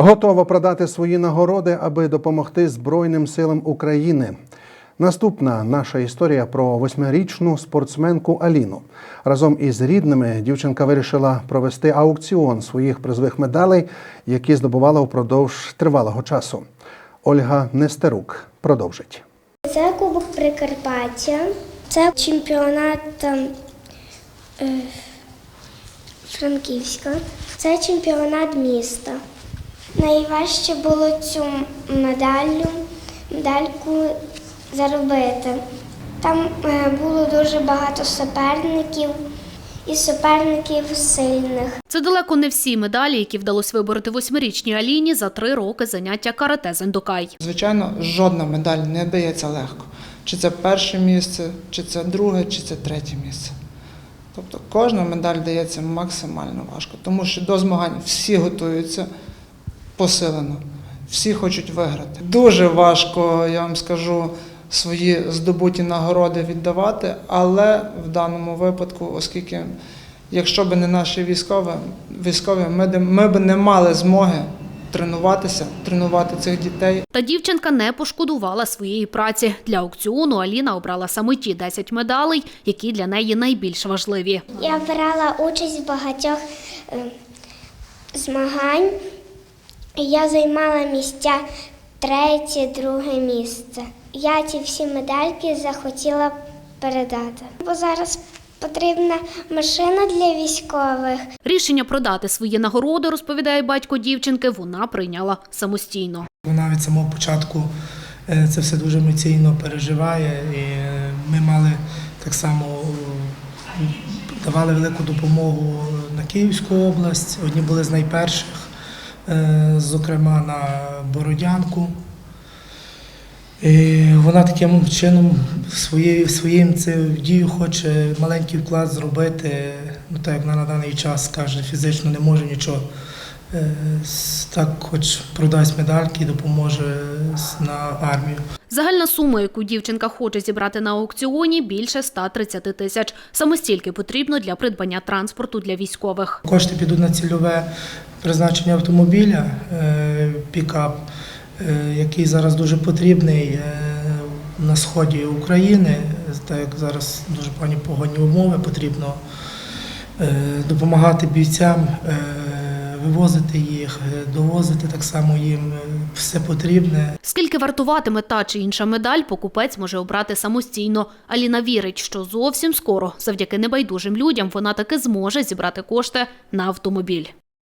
Готова продати свої нагороди, аби допомогти Збройним силам України. Наступна наша історія про восьмирічну спортсменку Аліну. Разом із рідними дівчинка вирішила провести аукціон своїх призових медалей, які здобувала упродовж тривалого часу. Ольга Нестерук продовжить. Це Кубок Прикарпаття, це чемпіонат е, Франківська, це чемпіонат міста. Найважче було цю медалю, медальку заробити. Там е, було дуже багато суперників і суперників сильних. Це далеко не всі медалі, які вдалося вибороти восьмирічній Аліні за три роки заняття карате зендокай. Звичайно, жодна медаль не дається легко. Чи це перше місце, чи це друге, чи це третє місце. Тобто кожна медаль дається максимально важко, тому що до змагань всі готуються посилено, всі хочуть виграти. Дуже важко, я вам скажу, свої здобуті нагороди віддавати, але в даному випадку, оскільки, якщо б не наші військові, військові ми, б- ми б не мали змоги тренуватися, тренувати цих дітей. Та дівчинка не пошкодувала своєї праці. Для аукціону Аліна обрала саме ті 10 медалей, які для неї найбільш важливі. Я брала участь в багатьох е, змагань. Я займала місця третє, друге місце. Я ці всі медальки захотіла передати. Бо зараз потрібна машина для військових. Рішення продати свої нагороди, розповідає батько дівчинки, вона прийняла самостійно. Вона від самого початку е, це все дуже емоційно переживає. І е, ми мали так само е, давали велику допомогу на Київську область. Одні були з найперших, зокрема на Бородянку. І вона таким чином своєю своїм це дію хоче маленький вклад зробити. Ну так як вона на даний час каже, фізично не може нічого. Е, Так, хоч продасть медальки і допоможе на армію. Загальна сума, яку дівчинка хоче зібрати на аукціоні, більше 130 тисяч. Саме стільки потрібно для придбання транспорту для військових. Кошти підуть на цільове призначення автомобіля, е, пікап, е, який зараз дуже потрібний на сході України, так як зараз дуже погані погодні умови, потрібно допомагати бійцям, вивозити їх, е, довозити так само їм е, все потрібне. Скільки вартуватиме та чи інша медаль, покупець може обрати самостійно. Аліна вірить, що зовсім скоро, завдяки небайдужим людям, вона таки зможе зібрати кошти на автомобіль.